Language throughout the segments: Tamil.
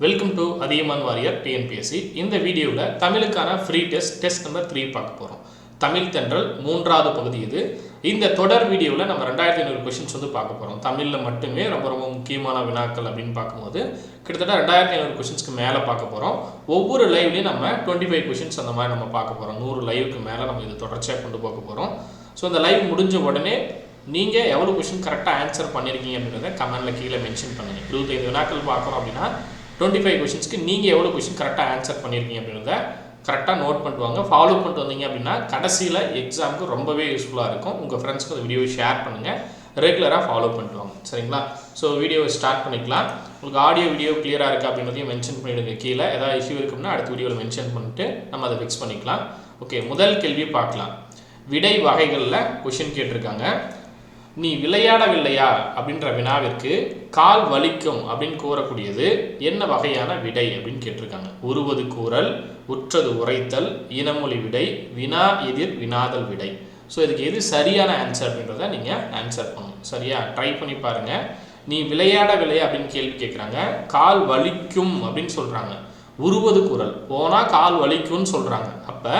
Welcome to Athiyaman warrior TNPSC இந்த வீடியோவில் தமிழுக்கான free test test number three பார்க்க போகிறோம் தமிழ் தென்றல் மூன்றாவது பகுதி இது. இந்த தொடர் வீடியோவில் நம்ம ரெண்டாயிரத்தி ஐநூறு கொஷின்ஸ் வந்து பார்க்க போகிறோம் தமிழில் மட்டுமே ரொம்ப ரொம்ப முக்கியமான வினாக்கள் அப்படின்னு பார்க்கும்போது கிட்டத்தட்ட ரெண்டாயிரத்தி ஐநூறு கொஷின்ஸ்க்கு மேலே பார்க்க போகிறோம் ஒவ்வொரு லைவ்லையும் நம்ம டுவெண்ட்டி ஃபைவ் கொஷின்ஸ் அந்த மாதிரி நம்ம பார்க்க போகிறோம் நூறு லைவுக்கு மேலே நம்ம இது தொடர்ச்சியாக கொண்டு போக போகிறோம் ஸோ இந்த லைவ் முடிஞ்ச உடனே நீங்கள் எவ்வளோ கொஷின் கரெக்டாக ஆன்சர் பண்ணியிருக்கீங்க அப்படின்றத கமெண்ட்டில் கீழே மென்ஷன் பண்ணுங்கள் இருபத்தைந்து வினாக்கள் பார்க்குறோம் அப்படின்னா டுவெண்ட்டி ஃபைவ் கொஷின்ஸ்க்கு நீங்கள் எவ்வளோ கொஷின் கரெக்டாக ஆன்சர் பண்ணியிருக்கீங்க அப்படின்றத கரெக்டாக நோட் பண்ணிட்டு வாங்க. ஃபாலோ பண்ணிட்டு வந்தீங்க அப்படின்னா கடைசியில் எக்ஸாமுக்கு ரொம்பவே யூஸ்ஃபுல்லாக இருக்கும். உங்கள் ஃப்ரெண்ட்ஸ்க்கு அந்த வீடியோவை ஷேர் பண்ணுங்கள் ரெகுலராக ஃபாலோ பண்ணிட்டு வாங்க. சரிங்களா? ஸோ வீடியோவை ஸ்டார்ட் பண்ணிக்கலாம். உங்களுக்கு ஆடியோ வீடியோ கிளியராக இருக்குது அப்படின்றதையும் மென்ஷன் பண்ணிவிடுங்க கீழே. ஏதாவது இஷ்யூ இருக்குன்னா அடுத்த வீடியோவில் மென்ஷன் பண்ணிட்டு நம்ம அதை ஃபிக்ஸ் பண்ணிக்கலாம். ஓகே முதல் கேள்வி பார்க்கலாம். விடை வகைகளில் கொஷின் கேட்டிருக்காங்க. நீ விளையாடவில்லையா? அப்படின்ற வினாவிற்கு கால் வலிக்கும் அப்படின்னு கூறக்கூடியது என்ன வகையான விடை அப்படின்னு கேட்டிருக்காங்க. உருவது கூறல் உற்றது உரைத்தல் இனமொழி விடை வினா எதிர் வினாதல் விடை. ஸோ இதுக்கு எது சரியான ஆன்சர் அப்படின்றத நீங்கள் ஆன்சர் பண்ணணும். சரியா? ட்ரை பண்ணி பாருங்க. நீ விளையாடவில்லையா அப்படின்னு கேள்வி கேட்குறாங்க. கால் வலிக்கும் அப்படின்னு சொல்கிறாங்க உருவது கூறல். போனால் கால் வலிக்கும்னு சொல்கிறாங்க அப்போ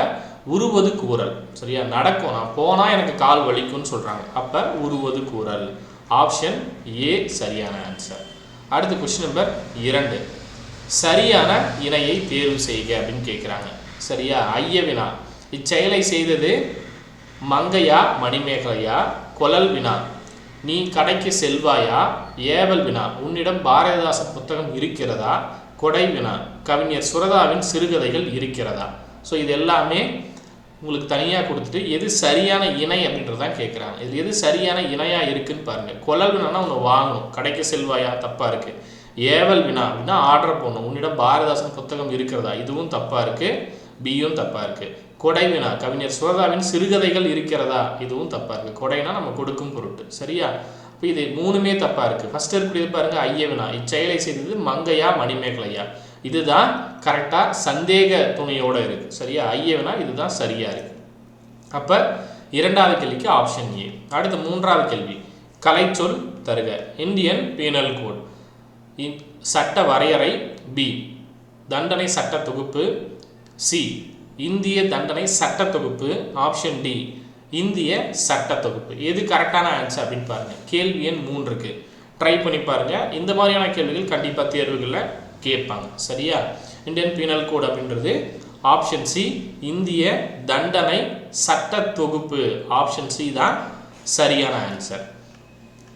உருவது கூறல். சரியா? நடக்கும். நான் போனால் எனக்கு கால் வலிக்கும்னு சொல்கிறாங்க அப்போ உருவது கூறல். ஆப்ஷன் ஏ சரியான ஆன்சர் அடுத்த கொஸ்டின் நம்பர் இரண்டு. சரியான இணையை தேர்வு செய்க அப்படின்னு கேட்குறாங்க சரியா? ஐய வினா இச்செயலை செய்தது மங்கையா மணிமேகலையா கொலல் வினா. நீ கடைக்கு செல்வாயா? ஏவல் வினா. உன்னிடம் பாரதிதாசன் புத்தகம் இருக்கிறதா? கொடை வினா. கவிஞர் சுரதாவின் சிறுகதைகள் இருக்கிறதா? ஸோ இது எல்லாமே உங்களுக்கு தனியாக கொடுத்துட்டு எது சரியான இணை அப்படின்றதான் கேட்குறாங்க இது எது சரியான இணையாக இருக்குன்னு பாருங்கள் குழல் வினானா ஒன்று வாங்கணும். கடைக்கு செல்வாயா? தப்பாக இருக்குது ஏவல் வினா அப்படின்னா ஆர்டர் போடணும். உன்னிடம் பாரதிதாசன் புத்தகம் இருக்கிறதா? இதுவும் தப்பாக இருக்குது பியும் தப்பாக இருக்குது கொடை வினா கவிஞர் சுரதாவின் சிறுகதைகள் இருக்கிறதா? இதுவும் தப்பாக இருக்குது கொடைனா நம்ம கொடுக்கும் பொருட்டு. சரியா? இப்போ இது மூணுமே தப்பாக இருக்குது ஃபஸ்ட்டு இருக்கக்கூடியது பாருங்கள் ஐயவனா. இச்செயலை செய்தது மங்கையா மணிமேகலையா. இதுதான் கரெக்டாக சந்தேக துணையோடு இருக்குது சரியா? ஐயவனா இதுதான் சரியாக இருக்குது அப்போ இரண்டாவது கேள்விக்கு ஆப்ஷன் ஏ அடுத்து மூன்றாவது கேள்வி. கலைச்சொல் தருக. இந்தியன் பீனல் கோட் சட்ட வரையறை பி தண்டனை சட்ட தொகுப்பு சி இந்திய தண்டனை சட்ட தொகுப்பு. ஆப்ஷன் டி இந்திய சட்ட தொகுப்பு. எது கரெக்டான ஆன்சர் அப்படின்னு பாருங்கள் கேள்வி எண் மூன்றுக்கு. ட்ரை பண்ணி பாருங்கள் இந்த மாதிரியான கேள்விகள் கண்டிப்பாக தேர்வுகளில் கேட்பாங்க. சரியா? இந்தியன் பீனல் கோட் அப்படின்றது ஆப்ஷன் சி இந்திய தண்டனை சட்ட தொகுப்பு. ஆப்ஷன் சி தான் சரியான ஆன்சர்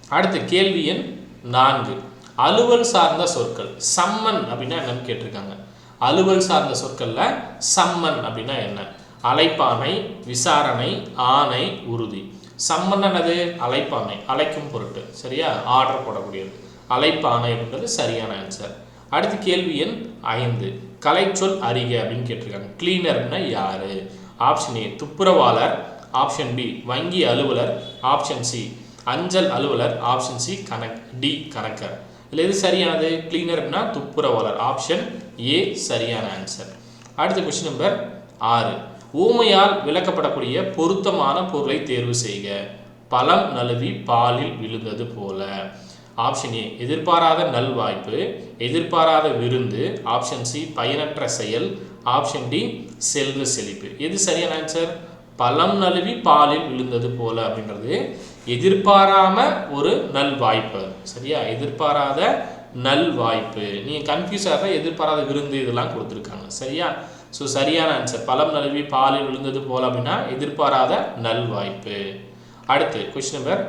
அடுத்து கேள்வி எண் நான்கு. அலுவல் சார்ந்த சொற்கள். சம்மன் அப்படின்னா என்னன்னு கேட்டிருக்காங்க. அலுவல் சார்ந்த சொற்களில் சம்மன் அப்படின்னா என்ன? அழைப்பானை விசாரணை ஆணை உறுதி. சம்மன் அழைப்பானை அழைக்கும் பொருட்டு சரியா? ஆர்டர் போடக்கூடியது. அழைப்பானை அப்படின்றது சரியான ஆன்சர் அடுத்து கேள்வி எண் ஐந்து. கலைச்சொல் அறிக அப்படின்னு கேட்டிருக்காங்க. கிளீனர்னா யாரு? ஆப்ஷன் ஏ துப்புரவாளர். ஆப்ஷன் பி வங்கி அலுவலர். ஆப்ஷன் சி அஞ்சல் அலுவலர். ஆப்ஷன் சி கணக் டி கணக்கர். இதில் எது சரியானது? கிளீனர்னா துப்புரவாளர். ஆப்ஷன் ஏ சரியான ஆன்சர் அடுத்த கொஸ்டின் நம்பர் ஆறு. ஊமையால் விளக்கப்படக்கூடிய பொருத்தமான பொருளை தேர்வு செய்க. பழம் நழுவி பாலில் விழுந்தது போல. ஆப்ஷன் ஏ எதிர்பாராத நல்வாய்ப்பு எதிர்பாராத விருந்து. ஆப்ஷன் சி பயனற்ற செயல். ஆப்ஷன் டி செல்வ செழிப்பு. எது சரியான ஆன்சர் பழம் நழுவி பாலில் விழுந்தது போல அப்படின்றது எதிர்பாராம ஒரு நல் வாய்ப்பு சரியா? எதிர்பாராத நல் வாய்ப்பு நீங்கள் கன்ஃபியூஸ் ஆகிறத எதிர்பாராத விருந்து இதெல்லாம் கொடுத்துருக்காங்க. சரியா? ஸோ சரியான ஆன்சர் பழம் நழுவி பாலில் விழுந்தது போல அப்படின்னா எதிர்பாராத நல் வாய்ப்பு அடுத்து கொஸ்டின் நம்பர்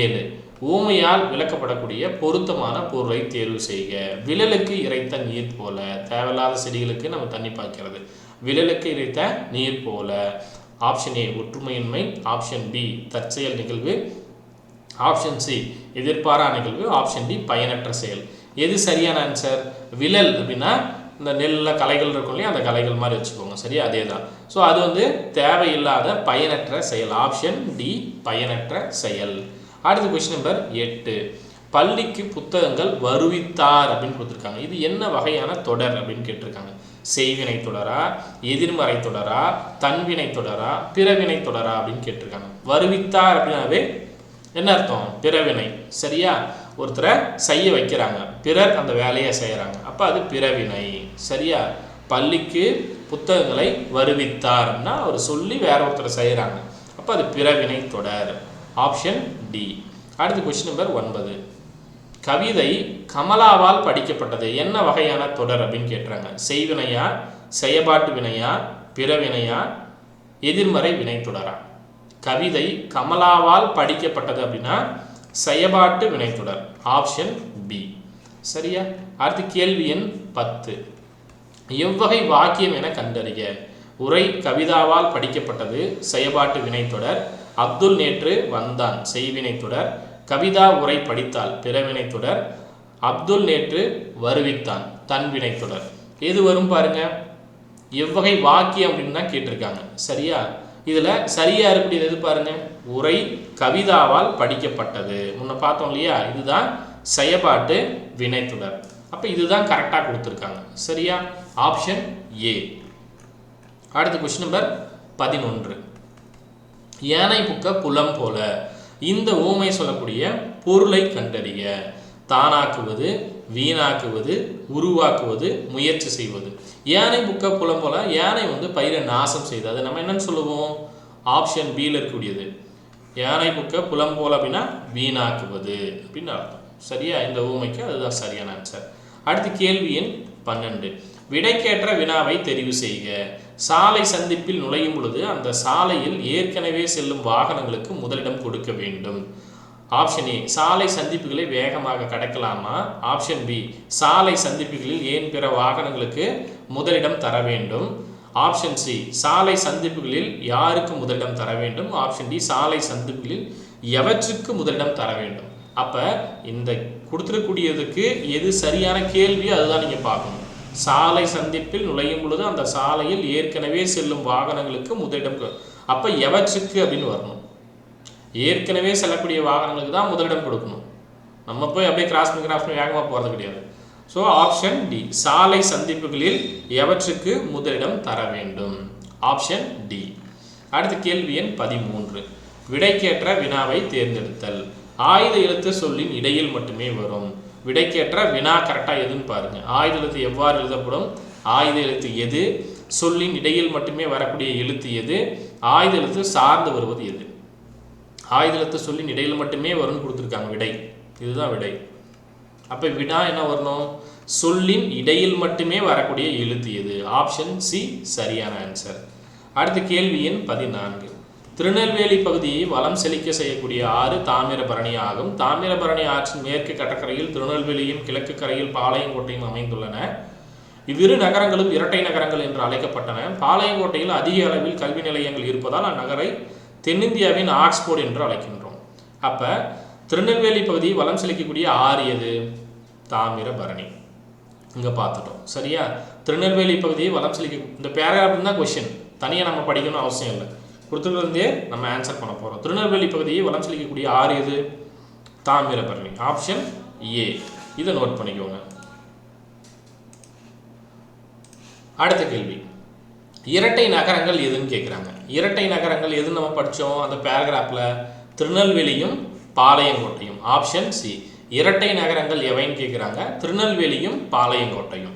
ஏழு. ஊமையால் விளக்கப்படக்கூடிய பொருத்தமான பொருளை தேர்வு செய்க. விழலுக்கு இறைத்த நீர் போல. தேவையில்லாத செடிகளுக்கு நம்ம தண்ணி பாய்க்கிறது. விழலுக்கு இறைத்த நீர் போல. ஆப்ஷன் ஏ ஒற்றுமையின்மை. ஆப்ஷன் பி தற்செயல் நிகழ்வு. ஆப்ஷன் சி எதிர்பாரா நிகழ்வு. ஆப்ஷன் டி பயனற்ற செயல். எது சரியான ஆன்சர் விழல் அப்படின்னா இந்த நெல்லில் கலைகள் இருக்கும் இல்லையா அந்த கலைகள் மாதிரி வச்சுக்கோங்க. சரியா? அதே தான் ஸோ அது வந்து தேவையில்லாத பயனற்ற செயல். ஆப்ஷன் டி பயனற்ற செயல். அடுத்த கொஸ்டின் நம்பர் எட்டு. பள்ளிக்கு புத்தகங்கள் வருவித்தார் அப்படின்னு கொடுத்துருக்காங்க. இது என்ன வகையான தொடர் அப்படின்னு கேட்டிருக்காங்க. செய்வினை தொடரா எதிர்மறை தொடரா தன்வினை தொடரா பிறவினை தொடரா அப்படின்னு கேட்டிருக்காங்க. வருவித்தார் அப்படின்னாவே என்ன அர்த்தம்? பிறவினை. சரியா? ஒருத்தரை செய்ய வைக்கிறாங்க. பிறர் அந்த வேலையை செய்கிறாங்க அப்போ அது பிறவினை. சரியா? பள்ளிக்கு புத்தகங்களை வருவித்தார்னா அவர் சொல்லி வேற ஒருத்தர் செய்கிறாங்க அப்போ அது பிறவினை தொடர். ஆப்ஷன் டி அடுத்து கொஸ்டின் நம்பர் ஒன்பது. கவிதை கமலாவால் படிக்கப்பட்டது. என்ன வகையான தொடர் அப்படின்னு கேட்டுறாங்க செய்வினையா? செயபாட்டு வினையா? பிறவினையா? எதிர்மறை வினை தொடரா கவிதை கமலாவால் படிக்கப்பட்டது அப்படின்னா செயபாட்டு வினைத்தொடர் ஆப்ஷன் பி சரியா? அடுத்து கேள்வி எண் பத்து. எவ்வகை வாக்கியம் என கண்டறிய உரை கவிதாவால் படிக்கப்பட்டது செயபாட்டு வினைத்தொடர் அப்துல் நேற்று வந்தான். செய்வினைத்தொடர் கவிதா உரை படித்தால் பிறவினைத்தொடர் அப்துல் நேற்று வருவித்தான் தன்வினைத்தொடர் எது வரும் பாருங்க? எவ்வகை வாக்கியம் அப்படின்னு தான் கேட்டிருக்காங்க. சரியா? இதில் சரியாக இருக்கக்கூடியது எது பாருங்க? உரை கவிதாவால் படிக்கப்பட்டது. முன்ன பார்த்தோம் இல்லையா? இதுதான் செயபாட்டு வினைத்துடர். அப்போ இதுதான் கரெக்டாக கொடுத்துருக்காங்க. சரியா? ஆப்ஷன் ஏ அடுத்த கொஸ்டின் நம்பர் பதினொன்று. யானை புக்க புலம் போல. இந்த ஊமை சொல்லக்கூடிய பொருளை கண்டறிய. தானாக்குவது வீணாக்குவது உருவாக்குவது முயற்சி செய்வது. யானை புக்க புலம் போல யானை வந்து பயிரை நாசம் செய்யுது அது நம்ம என்னன்னு சொல்லுவோம்? ஆப்ஷன் பியில் இருக்கக்கூடியது. யானை புக்க புலம் போல அப்படின்னா வீணாக்குவது அப்படின்னு அர்த்தம். சரியா? இந்த ஊமைக்கு அதுதான் சரியான ஆன்சர் அடுத்து கேள்வி எண் பன்னெண்டு. விடைக்கேற்ற வினாவை தெரிவு செய்க. சாலை சந்திப்பில் நுழையும் பொழுது அந்த சாலையில் ஏற்கனவே செல்லும் வாகனங்களுக்கு முதலிடம் கொடுக்க வேண்டும். ஆப்ஷன் ஏ சாலை சந்திப்புகளை வேகமாக கடக்கலாமா? ஆப்ஷன் பி சாலை சந்திப்புகளில் ஏன் பிற வாகனங்களுக்கு முதலிடம் தர வேண்டும்? ஆப்ஷன் சி சாலை சந்திப்புகளில் யாருக்கு முதலிடம் தர வேண்டும்? ஆப்ஷன் டி சாலை சந்திப்புகளில் எவற்றுக்கு முதலிடம் தர வேண்டும்? அப்போ இந்த கொடுத்துருக்கூடியதுக்கு எது சரியான கேள்வியோ அதுதான் நீங்கள் பார்க்கணும். சாலை சந்திப்பில் நுழையும் பொழுது அந்த சாலையில் ஏற்கனவே செல்லும் வாகனங்களுக்கு முதலிடம் அப்போ எவற்றுக்கு அப்படின்னு வரணும். ஏற்கனவே செல்லக்கூடிய வாகனங்களுக்கு தான் முதலிடம் கொடுக்கணும். நம்ம போய் அப்படியே கிராஸ் பண்ணி கிராஸ் பண்ணி வேகமாக போகிறது கிடையாது. ஸோ ஆப்ஷன் டி சாலை சந்திப்புகளில் எவற்றுக்கு முதலிடம் தர வேண்டும்? ஆப்ஷன் டி அடுத்த கேள்வி எண் பதிமூன்று. விடைக்கேற்ற வினாவை தேர்ந்தெடுத்தல். ஆயுத எழுத்து சொல்லின் இடையில் மட்டுமே வரும். விடைக்கேற்ற வினா கரெக்டாக எதுன்னு பாருங்க. ஆயுத எழுத்து எவ்வாறு எழுதப்படும்? ஆயுத எழுத்து எது? சொல்லின் இடையில் மட்டுமே வரக்கூடிய எழுத்து எது? ஆயுத எழுத்து சார்ந்து வருவது எது? ஆயுதத்தை சொல்லி சொல்லின் இடையில் மட்டுமே வரும்னு கொடுத்துருக்காங்க விடை. இதுதான் விடை. அப்போ விடா என்ன வரணும்? சொல்லின் இடையில் மட்டுமே வரக்கூடிய எழுத்து எது? ஆப்ஷன் சி சரியான ஆன்சர் அடுத்த கேள்வி எண் பதினான்கு. திருநெல்வேலி பகுதியை வளம் செழிக்க செய்யக்கூடிய ஆறு தாமிரபரணி ஆகும். தாமிரபரணி ஆற்றின் மேற்கு கடற்கரையில் திருநெல்வேலியும் கிழக்கு கரையில் பாளையங்கோட்டையும் அமைந்துள்ளன. இவ்விரு நகரங்களும் இரட்டை நகரங்கள் என்று அழைக்கப்பட்டன. பாளையங்கோட்டையில் அதிக அளவில் கல்வி நிலையங்கள் இருப்பதால் அந்நகரை தென்னிந்தியாவின் ஆக்ஸ்போர்ட் என்று அழைக்கின்றோம். அப்போ திருநெல்வேலி பகுதி வளம் செழிக்கக்கூடிய ஆறு எது? தாமிரபரணி. இங்கே பார்த்துட்டோம். சரியா? திருநெல்வேலி பகுதியை வளம் செழிக்க இந்த பேராகிராஃப் தான் கொஷின் தனியாக நம்ம படிக்கணும் அவசியம் இல்லை. கொடுத்துருந்தே நம்ம ஆன்சர் பண்ண போகிறோம் திருநெல்வேலி பகுதியை வளம் செழிக்கக்கூடிய ஆறு எது? தாமிரபரணி. ஆப்ஷன் ஏ இதை நோட் பண்ணிக்கோங்க. அடுத்த கேள்வி. இரட்டை நகரங்கள் எதுன்னு கேட்குறாங்க இரட்டை நகரங்கள் எது நம்ம படித்தோம் அந்த பேராகிராஃபில் திருநெல்வேலியும் பாளையங்கோட்டையும். ஆப்ஷன் சி இரட்டை நகரங்கள் எவைன்னு கேட்குறாங்க திருநெல்வேலியும் பாளையங்கோட்டையும்.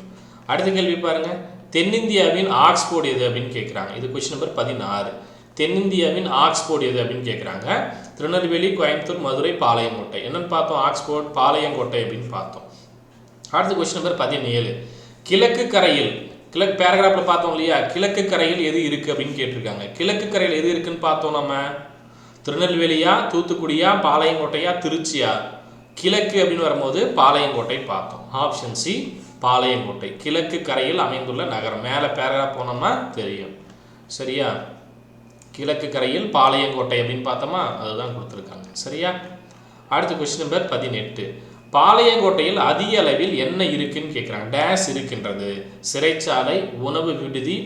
அடுத்த கேள்வி பாருங்கள் தென்னிந்தியாவின் ஆக்ஸ்போர்ட் எது அப்படின்னு கேட்குறாங்க இது கொஸ்டின் நம்பர் பதினாறு. தென்னிந்தியாவின் ஆக்ஸ்போர்ட் எது அப்படின்னு கேட்குறாங்க திருநெல்வேலி கோயம்புத்தூர் மதுரை பாளையங்கோட்டை. என்னென்னு பார்த்தோம்? ஆக்ஸ்போர்ட் பாளையங்கோட்டை அப்படின்னு பார்த்தோம். அடுத்த கொஸ்டின் நம்பர் பதினேழு. கிழக்கு கரையில் கிழக்கு பேராகிராஃபில் பார்த்தோம் இல்லையா? கிழக்கு கரையில் எது இருக்குது அப்படின்னு கேட்டிருக்காங்க. கிழக்கு கரையில் எது இருக்குன்னு பார்த்தோம் நம்ம? திருநெல்வேலியா தூத்துக்குடியா பாளையங்கோட்டையா திருச்சியா? கிழக்கு அப்படின்னு வரும்போது பாளையங்கோட்டை பார்த்தோம். Option C Palayamkottai. கிழக்கு கரையில் அமைந்துள்ள நகரம். மேலே பேராகிராஃப் போனோம்னா தெரியும். சரியா? கிழக்கு கரையில் பாளையங்கோட்டை அப்படின்னு பார்த்தோமா? அதுதான் கொடுத்துருக்காங்க. சரியா? அடுத்த கொஸ்டின் நம்பர் பதினெட்டு. பாளையங்கோட்டையில் அதிக அளவில் என்ன இருக்குன்னு கேட்குறாங்க டேஸ் இருக்கின்றது. சிறைச்சாலை உணவு விடுதி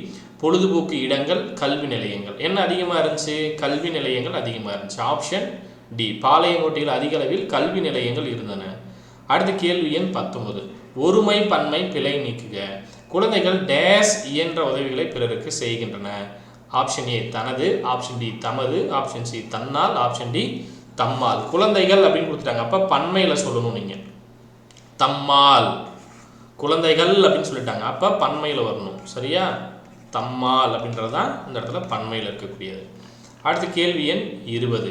பொழுதுபோக்கு இடங்கள் கல்வி நிலையங்கள். என்ன அதிகமாக இருந்துச்சு? கல்வி நிலையங்கள் அதிகமாக இருந்துச்சு. ஆப்ஷன் டி பாளையங்கோட்டையில் அதிக அளவில் கல்வி நிலையங்கள் இருந்தன. அடுத்த கேள்வி எண் பத்தொன்பது. ஒருமை பன்மை பிழை நீக்குக. குழந்தைகள் டேஸ் இயன்ற உதவிகளை பிறருக்கு செய்கின்றன. ஆப்ஷன் ஏ தனது ஆப்ஷன் டி தமது ஆப்ஷன் சி தன்னால் ஆப்ஷன் டி தம்மால். குழந்தைகள் அப்படின்னு கொடுத்துட்டாங்க. அப்போ பன்மையில் சொல்லணும் நீங்கள் தம்மால். குழந்தைகள் அப்படின்னு சொல்லிட்டாங்க. அப்போ பன்மையில் வரணும். சரியா? தம்மால் அப்படின்றது தான் இந்த இடத்துல பன்மையில் இருக்கக்கூடியது. அடுத்த கேள்வி எண் இருபது.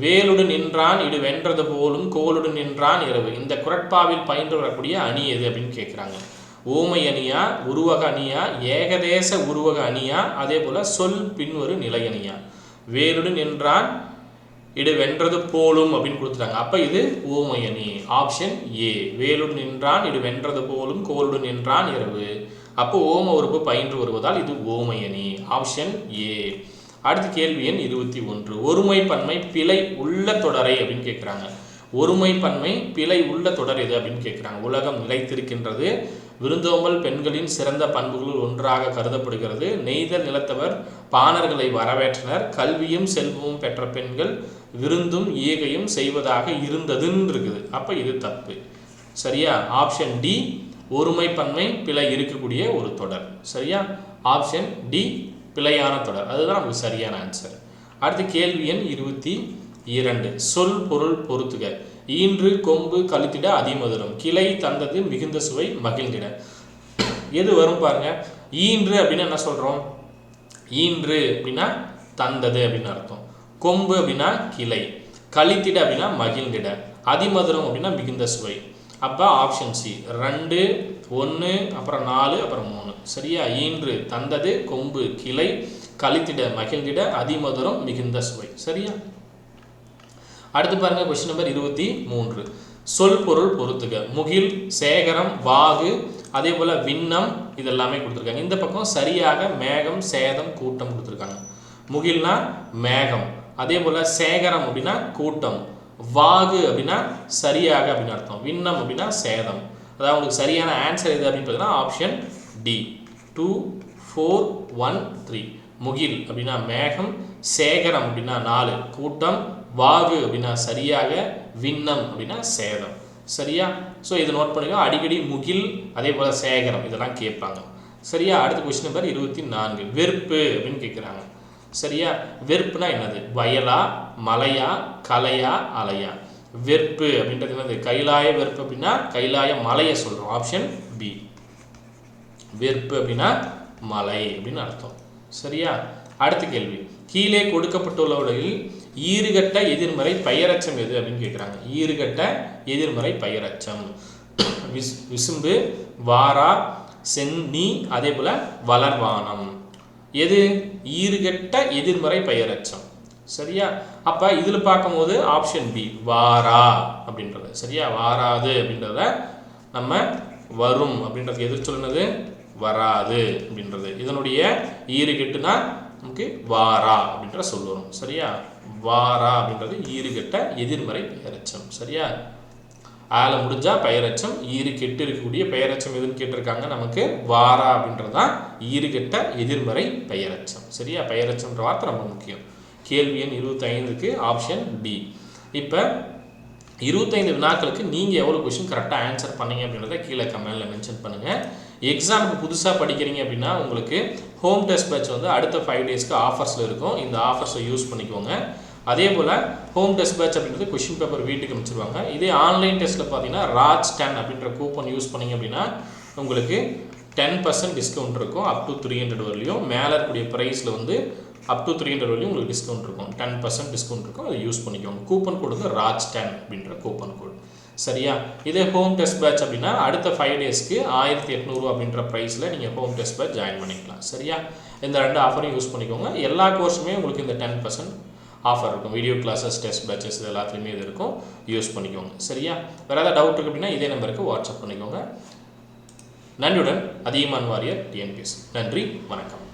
வேலுடு நின்றான் இடு வென்றது போலும் கோலுடு நின்றான் இரவு. இந்த குரட்பாவில் பயின்று வரக்கூடிய அணி எது அப்படின்னு கேட்குறாங்க ஓமை அணியா உருவக அணியா ஏகதேச உருவக அணியா அதே போல் சொல் பின்வரு நிலை அணியா. வேலுடு நின்றான் இடு வென்றது போலும் அப்படின்னு கொடுத்துட்டாங்க. அப்போ இது ஓமையணி ஆப்ஷன் ஏ வேலுடன் நின்றான் இடு வென்றது போலும் கோலுடன் நின்றான் இரவு. அப்போ ஓம உறுப்பு பயின்று வருவதால் இது ஓமையணி ஆப்ஷன் ஏ அடுத்த கேள்வி எண் இருபத்தி ஒன்று. ஒருமை பன்மை பிழை உள்ள தொடரை அப்படின்னு கேட்குறாங்க ஒருமை பன்மை பிழை உள்ள தொடர் எது அப்படின்னு கேட்குறாங்க உலகம் நிலைத்திருக்கின்றது. விருந்தோம்பல் பெண்களின் சிறந்த பண்புகளுள் ஒன்றாக கருதப்படுகிறது. நெய்தல் நிலத்தவர் பாணர்களை வரவேற்றனர். கல்வியும் செல்வமும் பெற்ற பெண்கள் விருந்தும் ஈகையும் செய்வதாக இருந்ததுன்னு இருக்குது அப்போ இது தப்பு. சரியா? ஆப்ஷன் டி ஒருமை பன்மை பிழை இருக்கக்கூடிய ஒரு தொடர். சரியா? ஆப்ஷன் டி பிழையான தொடர். அதுதான் நமக்கு சரியான ஆன்சர் அடுத்து கேள்வி எண் இருபத்தி இரண்டு. சொல் பொருள் பொறுத்துக ஈன்று கொம்பு கழுத்திட அதிமதுரம். கிளை தந்தது மிகுந்த சுவை மகிழ்ந்திட. எது வரும் பாருங்க. ஈன்று அப்படின்னா என்ன சொல்கிறோம் ஈன்று அப்படின்னா தந்தது அப்படின்னு அர்த்தம். கொம்பு அப்படின்னா கிளை. கழித்திட அப்படின்னா மகிழ்ந்திட. அதிமதுரம் அப்படின்னா மிகுந்த சுவை. அப்போ ஆப்ஷன் சி ரெண்டு ஒன்று அப்புறம் நாலு அப்புறம் மூணு. சரியா? ஈன்று தந்தது கொம்பு கிளை கழித்திட மகிழ்ந்திட அதிமதுரம் மிகுந்த சுவை. சரியா? அடுத்து பாருங்க கொஸ்டின் நம்பர் இருபத்தி மூன்று. சொல் பொருள் பொறுத்துக. முகில் சேகரம் வாகு அதே போல் விண்ணம் இதெல்லாமே கொடுத்துருக்காங்க. இந்த பக்கம் சரியாக மேகம் சேதம் கூட்டம் கொடுத்துருக்காங்க. முகில்னா மேகம். அதே போல் சேகரம் அப்படின்னா கூட்டம். வாகு அப்படின்னா சரியாக அப்படின்னு அர்த்தம். விண்ணம் அப்படின்னா சேதம். அதாவது உங்களுக்கு சரியான ஆன்சர் எது அப்படின்னு பார்த்தீங்கன்னா option D two four one three முகில் அப்படின்னா மேகம் சேகரம் அப்படின்னா நாலு. கூட்டம் வாகு அப்படின்னா சரியாக விண்ணம் அப்படின்னா சேதம். சரியா? ஸோ இதை நோட் பண்ணுங்கள் அடிக்கடி முகில் அதே போல் சேகரம் இதெல்லாம் கேட்பாங்க. சரியா? அடுத்த கொஸ்டின் நம்பர் இருபத்தி நான்கு. வெறுப்பு அப்படின்னு கேட்குறாங்க. சரியா? வெறுப்புனா என்னது? வயலா மலையா கலையா அலையா? வெறுப்பு அப்படின்றது என்னது? கைலாய வெறுப்பு அப்படின்னா கைலாய மலையை சொல்கிறோம் ஆப்ஷன் பி வெறுப்பு அப்படின்னா மலை அப்படின்னு அர்த்தம். சரியா? அடுத்த கேள்வி. கீழே கொடுக்கப்பட்டுள்ளவர்களில் ஈறுகட்ட எதிர்மறை பெயரச்சம் எது அப்படின்னு கேட்குறாங்க. ஈறுகட்ட எதிர்மறை பெயரச்சம். விஸ் விசும்பு வாரா சென்னி அதே போல் வளர்வானம். எது? ஈறுகட்ட எதிர்மறை பெயரச்சம். சரியா? அப்போ இதில் பார்க்கும்போது ஆப்ஷன் பி வாரா அப்படின்றது. சரியா? வாராது அப்படின்றத நம்ம வரும் அப்படின்றது எதிர் சொல்லுனது வராது அப்படின்றது. இதனுடைய ஈறுகட்டுனா நமக்கு வாரா அப்படின்ற சொல் வரும். சரியா? வாரா அப்படின்றது ஈறுகெட்ட எதிர்மறை பெயரச்சம். சரியா? ஆல முடிஞ்சால் பெயரச்சம் ஈறு கெட்டு இருக்கக்கூடிய பெயரச்சம் எதுன்னு கேட்டிருக்காங்க நமக்கு. வாரா அப்படின்றது தான் ஈறுகெட்ட எதிர்மறை பெயரச்சம். சரியா? பெயரச்சம்ன்ற வார்த்தை ரொம்ப முக்கியம். கேள்வி எண் இருபத்தைந்துக்கு ஆப்ஷன் டி. இப்போ இருபத்தைந்து வினாக்களுக்கு நீங்கள் எவ்வளோ கொஷின் கரெக்டாக ஆன்சர் பண்ணீங்க அப்படின்றத கீழே கமெண்டில் மென்ஷன் பண்ணுங்கள் எக்ஸாமுக்கு புதுசாக படிக்கிறீங்க அப்படின்னா உங்களுக்கு ஹோம் டெஸ்ட் பேட்ச் வந்து அடுத்த ஃபைவ் டேஸ்க்கு ஆஃபர்ஸில் இருக்கும். இந்த ஆஃபர்ஸை யூஸ் பண்ணிக்கோங்க. அதே போல் ஹோம் டெஸ்ட் பேட்ச் அப்படின்றது கொஷின் பேப்பர் வீட்டுக்கு அனுப்பிச்சிருவாங்க. இதே ஆன்லைன் டெஸ்ட்டில் பார்த்தீங்கன்னா ராஜ் டென் அப்படின்ற கூப்பன் யூஸ் பண்ணீங்க அப்படின்னா உங்களுக்கு டென் பர்சன்ட் டிஸ்கவுண்ட் இருக்கும். அப் டு த்ரீ ஹண்ட்ரட் வரலையும் மேலே இருக்கக்கூடிய ப்ரைஸில் வந்து அப் டு த்ரீ ஹண்ட்ரட் வரையும் உங்களுக்கு டிஸ்கவுண்ட் இருக்கும். டென் பர்சன்ட் டிஸ்கவுண்ட் இருக்கும். அதை யூஸ் பண்ணிக்கோங்க. கூப்பன் கோடு வந்து ராஜ் டென் அப்படின்ற கூப்பன் கோடு சரியா? இதே ஹோம் டெஸ்ட் பேட்ச் அப்படின்னா அடுத்த ஃபைவ் டேஸ்க்கு ஆயிரத்தி எட்நூறு அப்படின்ற ப்ரைஸில் நீங்கள் ஹோம் டெஸ்ட் பேட்ச் ஜாயின் பண்ணிக்கலாம். சரியா? இந்த ரெண்டு ஆஃபரையும் யூஸ் பண்ணிக்கோங்க. எல்லா கோர்ஸுமே உங்களுக்கு இந்த டென் பர்சன்ட் ஆஃபர் இருக்கும். வீடியோ கிளாஸஸ் டெஸ்ட் பேட்சஸ் இது எல்லாத்துலேயுமே இது இருக்கும். யூஸ் பண்ணிக்கோங்க. சரியா? வேறு ஏதாவது டவுட் இருக்குது அப்படின்னா இதே நம்பருக்கு வாட்ஸ்அப் பண்ணிக்கோங்க. நன்றியுடன் அதிகமான் வாரியர் டிஎன்பிஎஸ் நன்றி வணக்கம்.